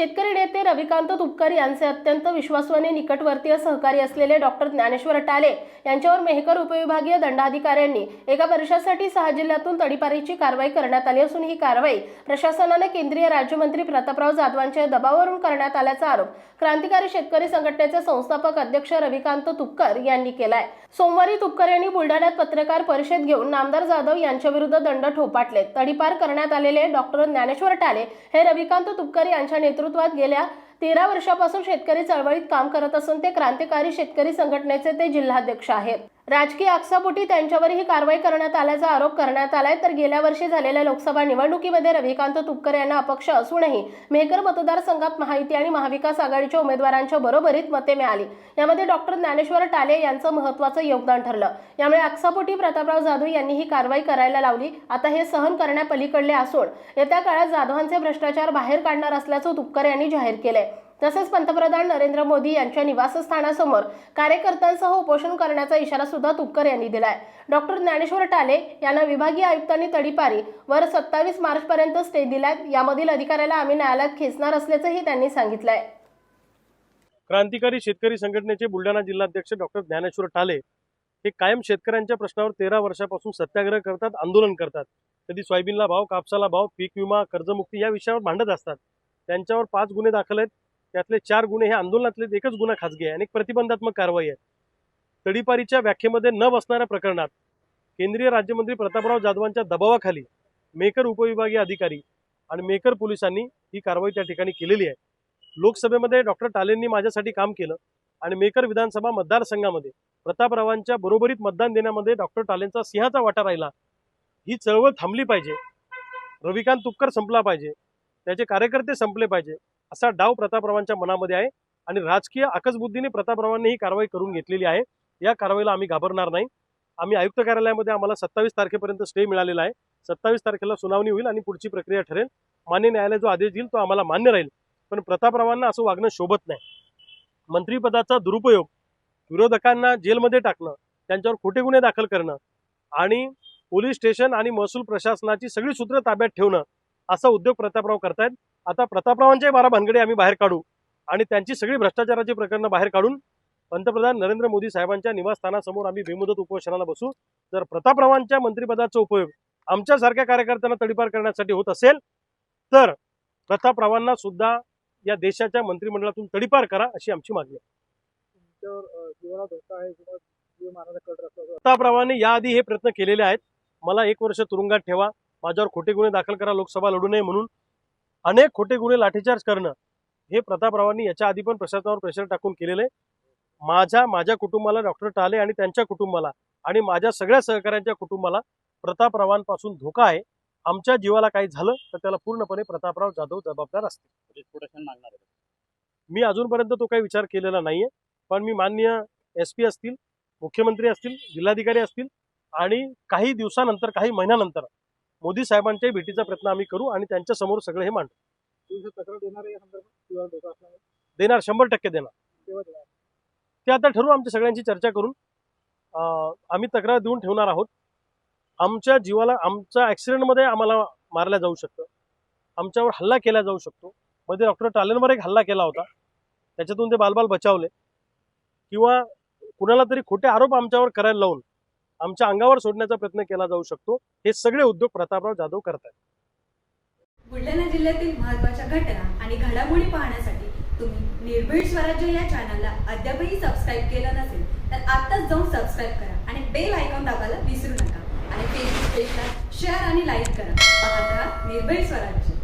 शेतकरी नेते रविकांत तुपकर यांचे अत्यंत विश्वासवाने निकटवर्तीय सहकारी असलेले डॉक्टर ज्ञानेश्वर टाले यांच्यावर मेहकर उपविभागीय दंडाधिकाऱ्यांनी एका वर्षासाठी सहा जिल्ह्यातून तडीपारीची कारवाई करण्यात आली असून ही कारवाई प्रशासनाने केंद्रीय राज्यमंत्री प्रतापराव जाधवांच्या दबावावरून करण्यात आल्याचा आरोप क्रांतिकारी शेतकरी संघटनेचे संस्थापक अध्यक्ष रविकांत तुपकर यांनी केलाय. सोमवारी तुपकर यांनी बुलढाण्यात पत्रकार परिषद घेऊन नामदार जाधव यांच्या विरुद्ध दंड ठोपाटले तडीपार करण्यात आलेले डॉक्टर ज्ञानेश्वर टाले हे रविकांत तुपकर यांच्या नेतृत्व नेतृत्वात गेल्या तेरा वर्षापासून शेतकरी चळवळीत काम करत असून ते क्रांतिकारी शेतकरी संघटनेचे ते जिल्हाध्यक्ष आहेत. राजकीय आक्षापोटी त्यांच्यावर ही कारवाई करण्यात आल्याचा आरोप करण्यात आलाय. तर गेल्या वर्षी झालेल्या लोकसभा निवडणुकीमध्ये रविकांत तुपकर यांना अपक्ष असूनही मेहकर मतदारसंघात महायुती आणि महाविकास आघाडीच्या उमेदवारांच्या बरोबरीत मते मिळाली. यामध्ये डॉक्टर ज्ञानेश्वर टाले यांचं महत्वाचं योगदान ठरलं. यामुळे अक्सापोटी प्रतापराव जाधव यांनी ही कारवाई करायला लावली. आता हे सहन करण्यापलीकडले असून येत्या काळात जाधवांचे भ्रष्टाचार बाहेर काढणार असल्याचं तुपकर यांनी जाहीर केलंय. तसेच पंतप्रधान नरेंद्र मोदी यांच्या निवासस्थानासमोर कार्यकर्त्यांसह उपोषण करण्याचा इशारा सुद्धा तुपकर यांनी दिलाय. डॉक्टर ज्ञानेश्वर टाले यांना विभागीय आयुक्तांनी तडीपारी वर सत्तावीस मार्च पर्यंत स्टे दिलाय. यामधील अधिकाऱ्याला आम्ही न्यायालयात खेचणार असल्याचंही त्यांनी सांगितलंय. क्रांतिकारी शेतकरी संघटनेचे बुलढाणा जिल्हाध्यक्ष डॉक्टर ज्ञानेश्वर टाले हे कायम शेतकऱ्यांच्या प्रश्नावर तेरा वर्षापासून सत्याग्रह करतात आंदोलन करतात. कधी सोयाबीनला भाव कापसाला भाव पीक विमा कर्जमुक्ती या विषयावर भांडत असतात. त्यांच्यावर पाच गुन्हे दाखल आहेत. त्यातले चार गुन्हे हे आंदोलनातले एकच गुन्हा खाजगी आहे आणि प्रतिबंधात्मक कारवाई आहे. तडीपारीच्या व्याख्येमध्ये न बसणाऱ्या प्रकरणात केंद्रीय राज्यमंत्री प्रतापराव जाधवांच्या दबावाखाली मेकर उपविभागीय अधिकारी आणि मेकर पोलिसांनी ही कारवाई त्या ठिकाणी केलेली आहे. लोकसभेमध्ये डॉक्टर टालेंनी माझ्यासाठी काम केलं आणि मेकर विधानसभा मतदारसंघामध्ये प्रतापरावांच्या बरोबरीत मतदान देण्यामध्ये डॉक्टर टालेंचा सिंहाचा वाटा राहिला. ही चळवळ थांबली पाहिजे. रविकांत तुपकर संपला पाहिजे. त्याचे कार्यकर्ते संपले पाहिजे. असा डाव प्रतापरावांच्या मनामध्ये आहे आणि राजकीय आकसबुद्धीने प्रतापरावांनी ही कारवाई करून घेतलेली आहे. या कारवाईला आम्ही घाबरणार नाही. आम्ही आयुक्त कार्यालयामध्ये आम्हाला सत्तावीस तारखेपर्यंत स्टे मिळालेला आहे. सत्तावीस तारखेला सुनावणी होईल आणि पुढची प्रक्रिया ठरेल. मान्य न्यायालय जो आदेश देईल तो आम्हाला मान्य राहील. पण प्रतापरावांना असं वागणं शोभत नाही. मंत्रिपदाचा दुरुपयोग विरोधकांना जेलमध्ये टाकणं त्यांच्यावर खोटे गुन्हे दाखल करणं आणि पोलीस स्टेशन आणि महसूल प्रशासनाची सगळी सूत्र ताब्यात ठेवणं असा उद्योग प्रतापराव करतायत. आता प्रतापरावांचे बारा भानगडे आम्ही बाहेर काढू आणि त्यांची सगळी भ्रष्टाचाराची प्रकरणं बाहेर काढून पंतप्रधान नरेंद्र मोदी साहेबांच्या निवासस्थानासमोर आम्ही बेमुदत उपोषणाला बसू. जर प्रतापरावांच्या मंत्रिपदाचा उपयोग आमच्यासारख्या कार्यकर्त्यांना तडीपार करण्यासाठी होत असेल तर प्रतापरावांना सुद्धा या देशाच्या मंत्रिमंडळातून तडीपार करा अशी आमची मागणी आहे. प्रतापरावांनी याआधी हे प्रयत्न केलेले आहेत. मला एक वर्ष तुरुंगात ठेवा. माझ्यावर खोटे गुन्हे दाखल करा. लोकसभा लढू नये म्हणून अनेक खोटे गुन्हे लाठीचार्ज करणं हे प्रतापरावांनी याच्या आधी पण प्रशासनावर प्रेशर टाकून केलेलं आहे. माझ्या माझ्या कुटुंबाला डॉक्टर टाले आणि त्यांच्या कुटुंबाला आणि माझ्या सगळ्या सहकाऱ्यांच्या कुटुंबाला प्रतापरावांपासून धोका आहे. आमच्या जीवाला काही झालं तर त्याला पूर्णपणे प्रतापराव जाधव जबाबदार असतील. मी अजूनपर्यंत तो काही विचार केलेला नाहीये. पण मी मान्य एस पी असतील मुख्यमंत्री असतील जिल्हाधिकारी असतील आणि काही दिवसानंतर काही महिन्यानंतर मोदी साहेबांच्या भेटीचा प्रयत्न आम्ही करू आणि त्यांच्यासमोर सगळं हे मांडू. तक्रार देणार शंभर टक्के देणार. ते आता ठरवू आमच्या सगळ्यांची चर्चा करून. आम्ही तक्रार देऊन ठेवणार आहोत. आमच्या जीवाला आमच्या ॲक्सिडेंटमध्ये आम्हाला मारल्या जाऊ शकतं. आमच्यावर हल्ला केला जाऊ शकतो. मध्ये डॉक्टर टालेंवर एक हल्ला केला होता. त्याच्यातून ते बालबाल बचावले. किंवा कुणाला तरी खोटे आरोप आमच्यावर करायला लावून आमच्या अंगावर सोडण्याचा प्रयत्न केला जाऊ शकतो. हे सगळे उद्योग प्रतापराव जाधव करतात बुलढाणा जिल्ह्यातील महत्त्वाच्या घटना आणि घडामोडी पाहण्यासाठी तुम्ही निर्भीड स्वराज्य या चॅनलला अद्यापही सबस्क्राईब केलं नसेल तर आत्ताच जाऊन सबस्क्राईब करा आणि बेल आयकॉन दाबायला विसरू नका. आणि फेसबुक पेजला शेअर आणि लाईक करा. पाहत राहा निर्भीड स्वराज्य.